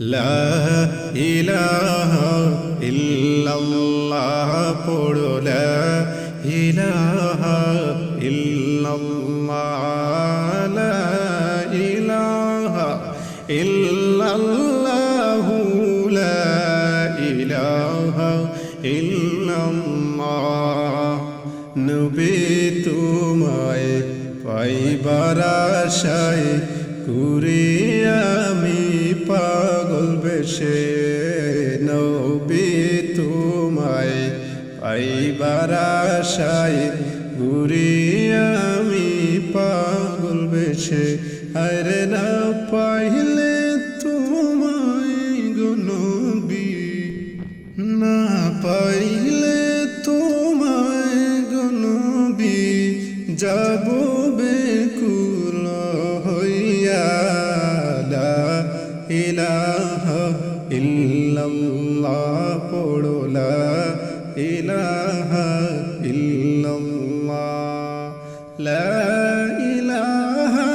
লা ইলাহা ইল্লাল্লাহ পড়ো, লা ইলাহা ইল্লাল্লাহ, লা ইলাহা ইল্লাল্লাহু, লা ইলাহা ইল্লাল্লাহ। নবী তোমায় পাইবার আশায় কুরে আমি পাগল বেশে নবী তোমায় পাইবার আশায় ঘুরে আমি পাগল বেশে। আরে না পাইলে তোমায় গনবী না পাইলে তোমায় গনবী যাব বেকুল ইল্লাল্লাহ ইলাহা ইল্লাল্লাহ। লা ইলাহা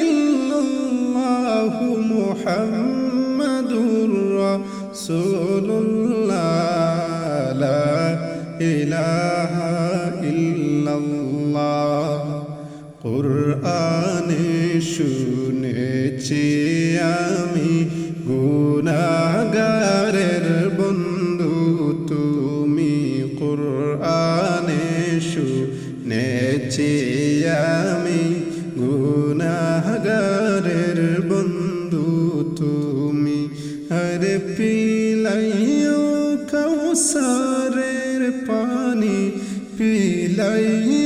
ইল্লাল্লাহ মুহাম্মাদুর রাসূলুল্লাহ। লা ইলাহা ইল্লাল্লাহ। কুরআনে শুনেছি আমি। কৌসারের পানি পিলাইও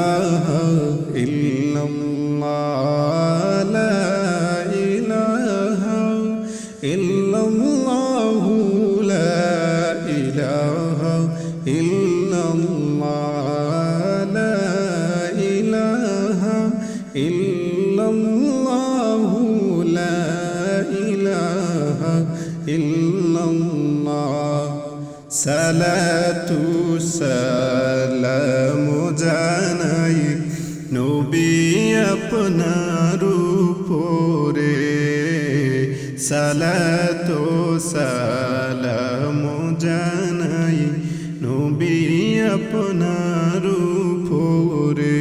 ইলাহা ইল্লাল্লাহ লা ইলাহা ইল্লাল্লাহ লা ইলাহা ইল্লাল্লাহ লা ইলাহা ইল্লাল্লাহ লা ইলাহা ইল্লাল্লাহ সালাতু সালাম জানাই নবী আপনার উপরে সালাতু সালাম জানাই নবী আপনার উপরে।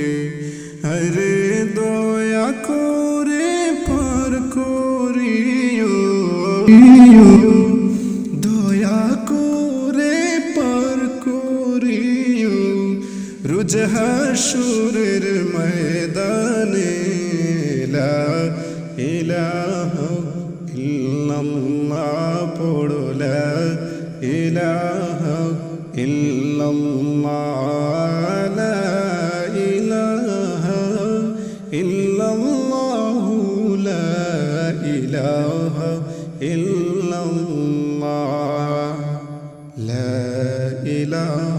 হরে দয়া করে পার করিও। হাসুরের ময়দানে লা ইলাহা ইল্লাল্লাহ পড়ো লা ইলাহা ইল্লাল্লাহ লা ইলাহা ইল্লাল্লাহ লা ইলাহা ইল্লাল্লাহ লা ইলাহা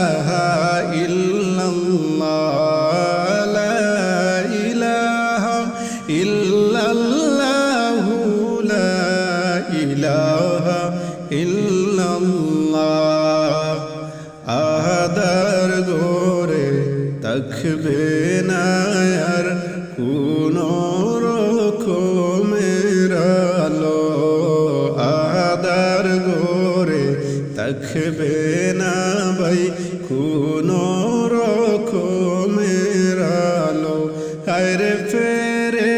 তখবে না ভাই, কোন রকমের আলো। আরে ফেরেশতারা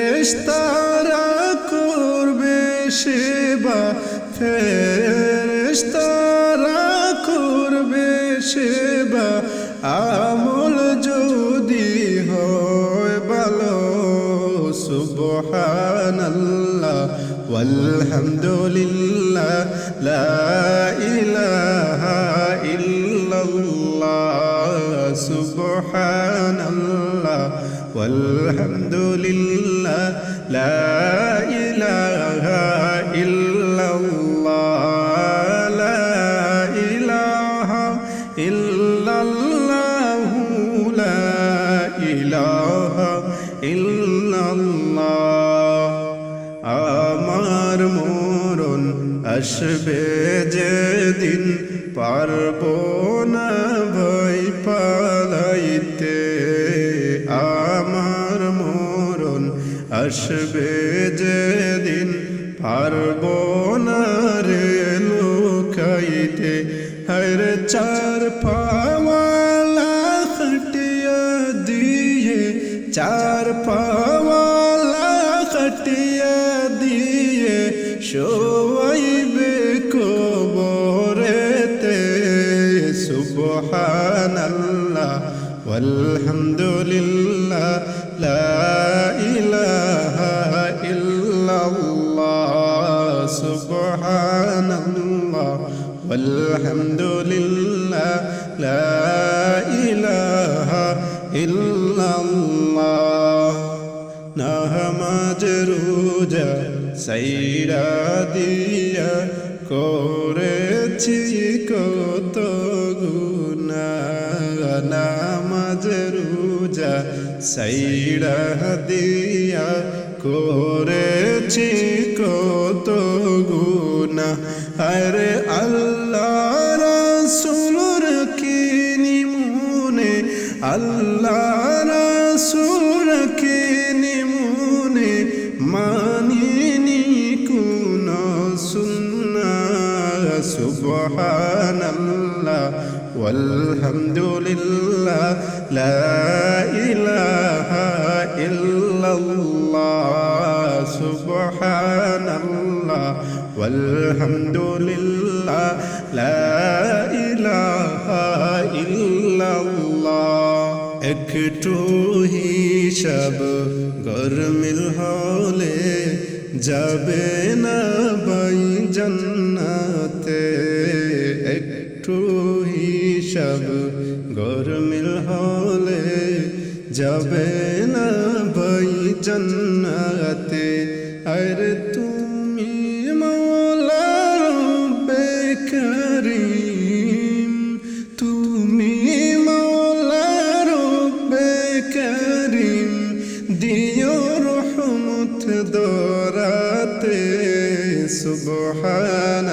করবে সেবা। ফেরেশতারা করবে সেবা। আমল যদি হয় ভালো, সুবহানাল্লাহ walhamdulillah illallah la ilaha আমার মরণ আসবে যেদিন পারব না ভয় পালাইতে। আমার মরণ আসবে যেদিন পারব کے ہر چار پا والا خٹیا دیے۔ چار پا والا خٹیا دیے۔ شعیب کو بورے تھے۔ سبحان اللہ والحمد للہ لا الہ الا اللہ سبحان اللہ illallah subhanallah walhamdulillah la ilaha illallah নামাজ রোজা সাইরা দিয়া করেছি কত গুনা নামাজ রোজা সাইরা দিয়া করেছি কত গুনা আরে আল্লাহ আল্লাহ রাসূল কিনি মনে মানিনি কোন সুন্না সুবহানাল্লাহ walhamdulillah la ilaha illallah subhanallah walhamdulillah la إله একটু হিসাব গরমিল হলে যাবে না বাই জান্নাতে। একটু হিসাব গরমিল হলে যাবে না বাই জান্নাতে।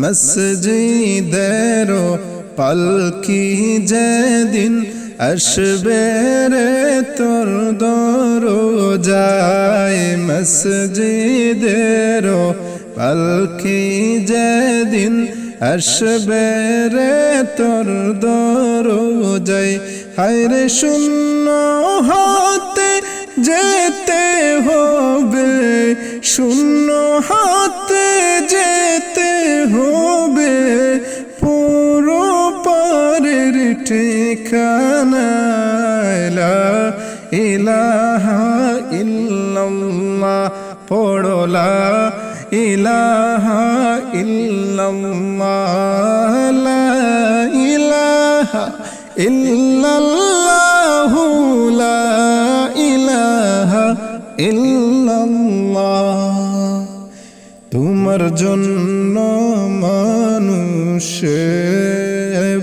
মসজিদের পালকি যেদিন আসবে রে তোর দরজায়? মসজিদের পালকি যেদিন আসবে রে তোর দরজায়? হায়রে শূন্য হাতে যেতে হবে। শূন্য হাতে যেতে হবে পুরো পারের ঠিকানা ইলাহা ইল্লাল্লাহ পড়লা ইলাহা ইল্লাল্লাহ, লা ইলাহা ইল্লাল্লাহু লা ইলাহা ইল্লাল্লাহ। তোমার জন্য মানুষ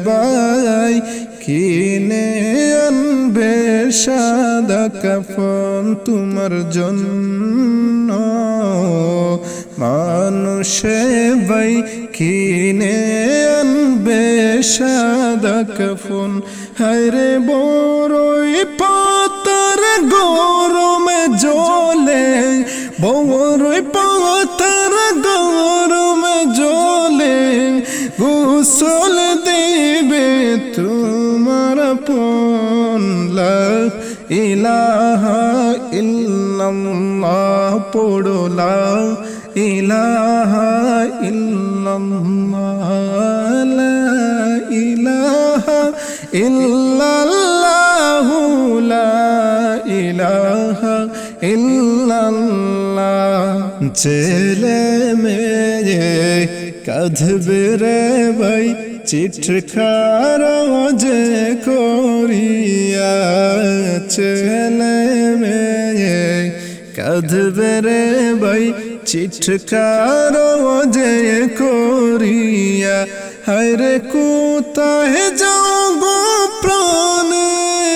বাই কিনে আনবে সাদা কাফন তোমার জন্য। মানুষে বাই কিনে আনবে সাদা কাফন। হায়রে বড়ই পাতার গরমে জলে বড়ই পাতার ইলাহা ইল্লাল্লাহ পড়লা। ইলাহা ইল্লাল্লাহ, লা ইলাহা ইল্লাল্লাহু, লা ইলাহা ইল্লাল্লাহ। ছেলে মেয়ে কাঁধবে রে ভাই চিঠখার যে ছেলে মেয়ে কাঁধবে রে ভাই চিঠখার যে করিয়া হায়রে কোথায় যাও গো প্রাণের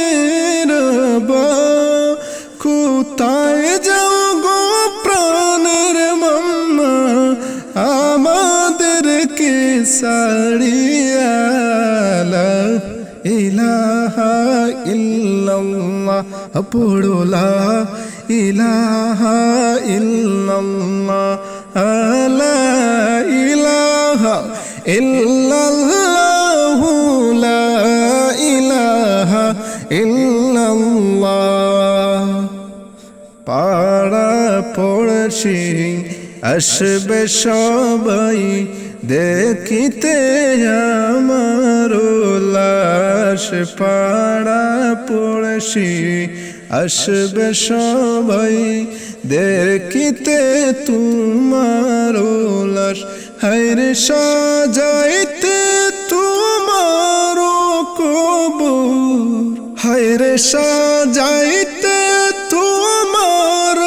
কোথায় যাও গো প্রাণের মাম্মা, আমাদেরকে সারিয়া লা ইলাহা ইল্লাল্লাহ পড়লা ইলাহা ইল্লাল্লাহ, লা ইলাহা ইল্লাল্লাহ লা ইলাহা ইল্লাল্লাহ। পাড়া পড়শি, আসবে সবাই দেখিতে আমার লাশ পাড়া পড়শি আসবে সবাই দেখিতে তোমার লাশ। হাইরে সাজাইতে তোমার কবর। হায়রে সাজাইতে তোমার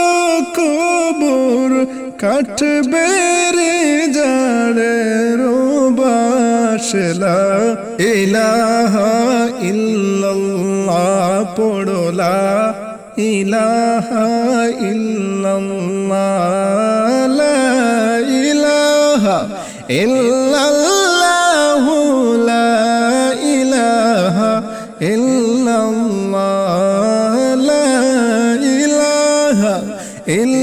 কবর। কাটবে রে জাড়ে বাসলা ইলাহা ইল্লাল্লাহ পড়লা, ইলাহা ইল্লাল্লাহ, লা ইলাহা ইল্লাল্লাহু, লা ইলাহা ইল্লাল্লাহ, লা ইলাহা ইল্লাল্লাহু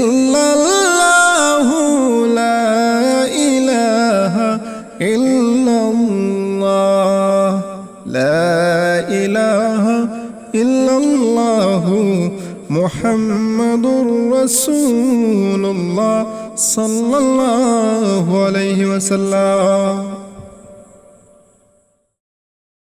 মুহাম্মাদুর সাল্লাহ আলহি আলাইহি ওয়াসাল্লাম।